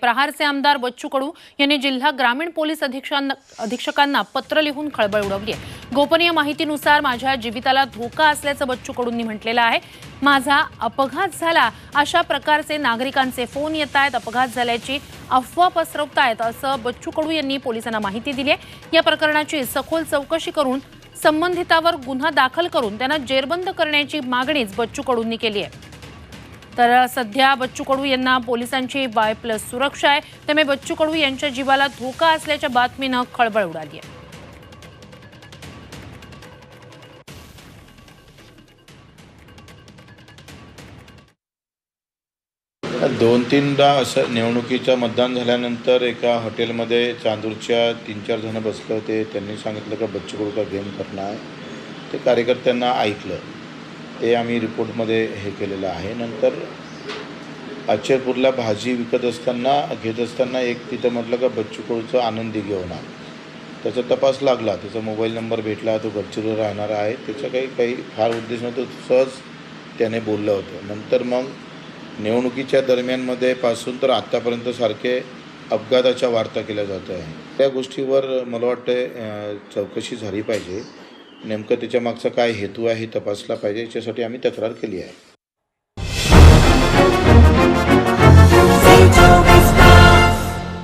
प्रहारचे आमदार बच्चू कडू यांनी जिल्हा ग्रामीण पोलीस अधीक्षांना अधीक्षकांना पत्र लिहून खळबळ उडवली आहे. गोपनीय माहितीनुसार माझ्या जीविताला धोका असल्याचं बच्चू कडूंनी म्हटलेलं आहे. माझा अपघात झाला अशा प्रकारचे नागरिकांचे फोन येत आहेत अपघात झाल्याची अफवा पसरवतायत असं बच्चू कडू यांनी पोलिसांना माहिती दिली आहे. या प्रकरणाची सखोल चौकशी करून संबंधितावर गुन्हा दाखल करून त्यांना जेरबंद करण्याची मागणीच बच्चू कडूंनी केली आहे. तर सध्या बच्चू कडू यांना पोलिसांची बाय प्लस सुरक्षा आहे. त्यामुळे बच्चू कडू यांच्या जीवाला धोका असल्याच्या बातमीनं खळबळ उडाली आहे. दोन तीनदा असं निवडणुकीचं मतदान झाल्यानंतर एका हॉटेलमध्ये चांदूरच्या तीन चार जणं बसले होते. त्यांनी सांगितलं का बच्चू कडू का गेम करणार ते कार्यकर्त्यांना ऐकलं. ते आम्ही रिपोर्टमध्ये हे केलेलं आहे. नंतर अचरपूरला भाजी विकत असताना घेत असताना एक तिथं म्हटलं का बच्चू कडूचं आनंदी घेऊन आण. त्याचा तपास लागला. त्याचा मोबाईल नंबर भेटला तो गडचिरोली राहणारा आहे. त्याचा काही काही फार उद्देश नव्हतो सहज त्याने बोललं होतं. नंतर मग निवडणुकीच्या दरम्यानमध्ये पासून तर आत्तापर्यंत सारखे अपघाताच्या वार्ता केल्या जात आहे त्या गोष्टीवर मला वाटतं चौकशी झाली पाहिजे. नेमकं त्याच्या मागचा काय हेतू आहे तपासला पाहिजे याच्यासाठी आम्ही तक्रार केली आहे.